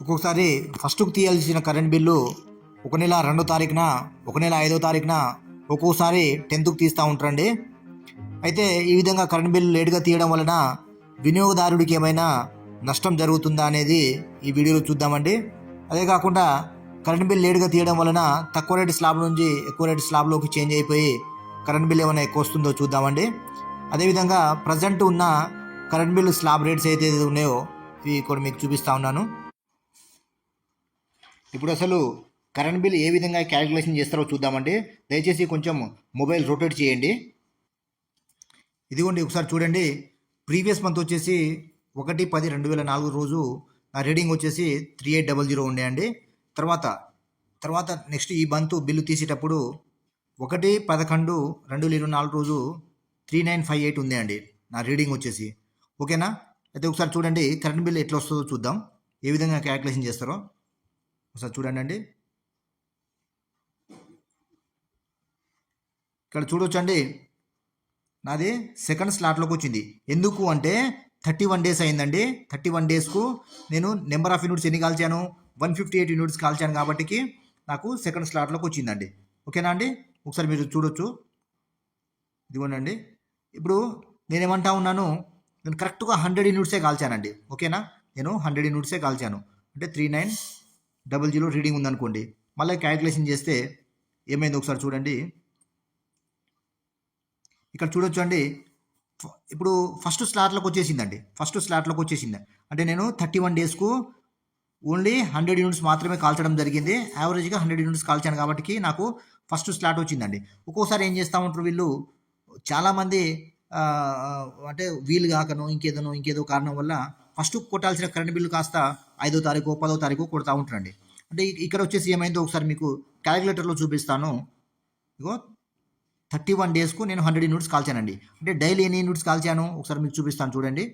ఒక్కొక్కసారి ఫస్ట్కు తీయాల్సిన current bill ఒక నెల రెండో తారీఖున ఒక నెల ఐదో తారీఖున ఒక్కొక్కసారి టెన్త్కు తీస్తూ ఉంటారండి. అయితే ఈ విధంగా కరెంట్ బిల్లు లేట్గా తీయడం వలన వినియోగదారుడికి ఏమైనా నష్టం జరుగుతుందా అనేది ఈ వీడియోలో చూద్దామండి. అదే కాకుండా కరెంట్ బిల్ లేట్గా తీయడం వలన తక్కువ రేటు స్లాబ్ నుంచి ఎక్కువ రేటు స్లాబ్లోకి చేంజ్ అయిపోయి కరెంట్ బిల్ ఏమైనా ఎక్కువ వస్తుందో చూద్దామండి. అదేవిధంగా ప్రజెంట్ ఉన్న కరెంట్ బిల్ స్లాబ్ రేట్స్ అయితే ఉన్నాయో ఇవి కూడా మీకు చూపిస్తా ఉన్నాను. ఇప్పుడు అసలు కరెంట్ బిల్ ఏ విధంగా క్యాలిక్యులేషన్ చేస్తారో చూద్దామండి. దయచేసి కొంచెం మొబైల్ రొటేట్ చేయండి. ఇదిగోండి ఒకసారి చూడండి. ప్రీవియస్ మంత్ వచ్చేసి ఒకటి పది రెండు వేల నాలుగు రోజు నా రీడింగ్ వచ్చేసి త్రీ ఎయిట్ డబల్ జీరో ఉండేయండి తర్వాత తర్వాత నెక్స్ట్ ఈ మంత్ బిల్లు తీసేటప్పుడు ఒకటి పదకొండు రెండు వేల ఇరవై నాలుగు రోజు త్రీ నైన్ ఫైవ్ ఎయిట్ ఉంది అండి నా రీడింగ్ వచ్చేసి. ఓకేనా? అయితే ఒకసారి చూడండి కరెంట్ బిల్ ఎట్లా వస్తుందో చూద్దాం. ఏ విధంగా క్యాలిక్యులేషన్ చేస్తారో. ఒకసారి చూడండి అండి ఇక్కడ చూడొచ్చండి. నాది సెకండ్ స్లాట్లోకి వచ్చింది. ఎందుకు అంటే థర్టీ వన్ డేస్ అయిందండి. థర్టీ వన్ డేస్కు నేను నెంబర్ ఆఫ్ యూనిట్స్ ఎన్ని కాల్చాను? వన్ ఫిఫ్టీ ఎయిట్ యూనిట్స్ కాల్చాను కాబట్టి నాకు సెకండ్ స్లాట్లోకి వచ్చిందండి. ఓకేనా అండి? ఒకసారి మీరు చూడొచ్చు. ఇదిగోనండి. ఇప్పుడు నేనేమంటా ఉన్నాను? నేను కరెక్ట్గా హండ్రెడ్ యూనిట్సే కాల్చానండి. ఓకేనా? నేను హండ్రెడ్ యూనిట్సే కాల్చాను. అంటే three nine double zero reading ఉందనుకోండి మళ్ళీ క్యాలిక్యులేషన్ చేస్తే ఏమైంది ఒకసారి చూడండి. ఇక్కడ చూడొచ్చు అండి ఇప్పుడు ఫస్ట్ స్లాట్లోకి వచ్చేసిందండి ఫస్ట్ స్లాట్లోకి వచ్చేసింది. అంటే నేను థర్టీ వన్ డేస్కు ఓన్లీ హండ్రెడ్ యూనిట్స్ మాత్రమే కాల్చడం జరిగింది. యావరేజ్గా హండ్రెడ్ యూనిట్స్ కాల్చాను కాబట్టి నాకు ఫస్ట్ స్లాట్ వచ్చిందండి. ఒక్కోసారి ఏం చేస్తూ ఉంటారు వీళ్ళు చాలామంది అంటే వీలు కాకనో ఇంకేదనో ఇంకేదో కారణం వల్ల ఫస్ట్ కొట్టాల్సిన కరెంట్ బిల్లు కాస్త ఐదో తారీఖు పదో తారీఖు కొడతా ఉంటారండి. అంటే ఇక్కడ వచ్చేసి ఏమైందో ఒకసారి మీకు క్యాలిక్యులేటర్లో చూపిస్తాను. ఇగో థర్టీ వన్ డేస్కు నేను హండ్రెడ్ యూనిట్స్ కాల్చానండి. అంటే డైలీ ఎన్ని యూనిట్స్ కాల్చాను? ఒకసారి మీకు చూపిస్తాను చూడండి.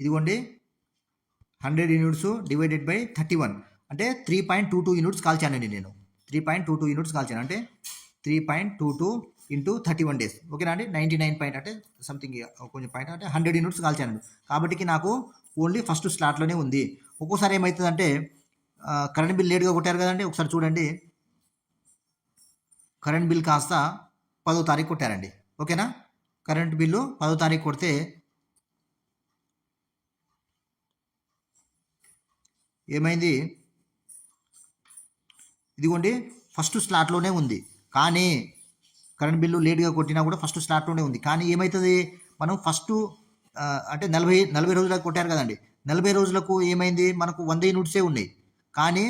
ఇదిగోండి hundred units divided by thirty one. అంటే three point two two units కాల్చానండి నేను. Three point two two units కాల్చాను. అంటే three point two two into thirty one days ఓకేనా అండి నైంటీ నైన్ పాయింట్ అంటే సంథింగ్ కొంచెం పాయింట్ అంటే హండ్రెడ్ యూనిట్స్ కాల్చాను. కాబట్టి నాకు ఓన్లీ ఫస్ట్ స్లాట్లోనే ఉంది. ఒక్కోసారి ఏమవుతుందంటే కరెంట్ బిల్ లేట్గా కొట్టారు కదండి ఒకసారి చూడండి. కరెంట్ బిల్ కాస్త పదో తారీఖు కొట్టారండి. ఓకేనా? కరెంట్ బిల్లు పదో తారీఖు కొడితే ఏమైంది? ఇదిగోండి ఫస్ట్ స్లాట్లోనే ఉంది. కానీ కరెంట్ బిల్లు లేట్గా కొట్టినా కూడా ఫస్ట్ స్లాట్లోనే ఉంది. కానీ ఏమవుతుంది మనం ఫస్ట్ అంటే నలభై నలభై రోజులకు కొట్టారు కదండి. నలభై రోజులకు ఏమైంది? మనకు వంద యూనిట్సే ఉన్నాయి. కానీ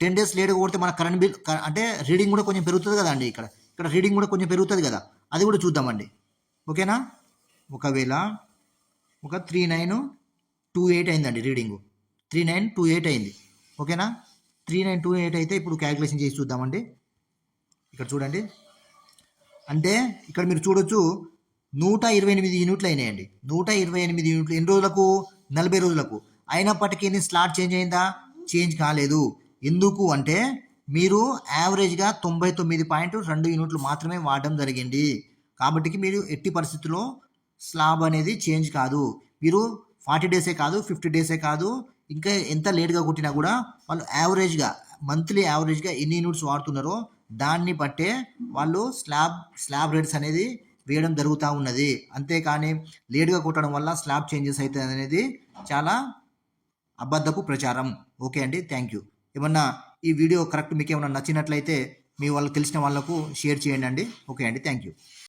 టెన్ డేస్ లేట్గా కొడితే మన కరెంట్ బిల్ అంటే రీడింగ్ కూడా కొంచెం పెరుగుతుంది కదండి ఇక్కడ. ఇక్కడ రీడింగ్ కూడా కొంచెం పెరుగుతుంది కదా. అది కూడా చూద్దామండి. ఓకేనా? ఒకవేళ ఒక త్రీ నైన్ టూ ఎయిట్ అయిందండి reading. Three nine two eight అయింది. ఓకేనా? త్రీ నైన్ టూ ఎయిట్ అయితే ఇప్పుడు క్యాలిక్యులేషన్ చేసి చూద్దామండి. ఇక్కడ చూడండి. అంటే ఇక్కడ మీరు చూడొచ్చు నూట ఇరవై ఎనిమిది యూనిట్లు అయినాయండి. నూట ఇరవై ఎనిమిది యూనిట్లు ఎన్ని రోజులకు? నలభై రోజులకు. అయినప్పటికీ స్లాట్ చేంజ్ అయిందా? చేంజ్ కాలేదు. ఎందుకు అంటే మీరు యావరేజ్గా తొంభై తొమ్మిది పాయింట్ రెండు యూనిట్లు మాత్రమే వాడడం జరిగింది. కాబట్టి మీరు ఎట్టి పరిస్థితుల్లో స్లాబ్ అనేది చేంజ్ కాదు. మీరు ఫార్టీ డేసే కాదు ఫిఫ్టీ డేసే కాదు ఇంకా ఎంత లేట్గా కొట్టినా కూడా వాళ్ళు యావరేజ్గా మంత్లీ యావరేజ్గా ఎన్ని యూనిట్స్ వాడుతున్నారో దాన్ని బట్టే వాళ్ళు స్లాబ్ స్లాబ్ రేట్స్ అనేది వేయడం జరుగుతూ ఉన్నది. అంతేకాని లేట్గా కొట్టడం వల్ల స్లాబ్ చేంజెస్ అవుతుంది అనేది చాలా అబద్ధపు ప్రచారం. ఓకే అండి థ్యాంక్ యూ. ఏమన్నా ఈ వీడియో కరెక్ట్ మీకు ఏమన్నా నచ్చినట్లయితే మీ వాళ్ళకి తెలిసిన వాళ్ళకు షేర్ చేయండి అండి. ఓకే అండి థ్యాంక్ యూ.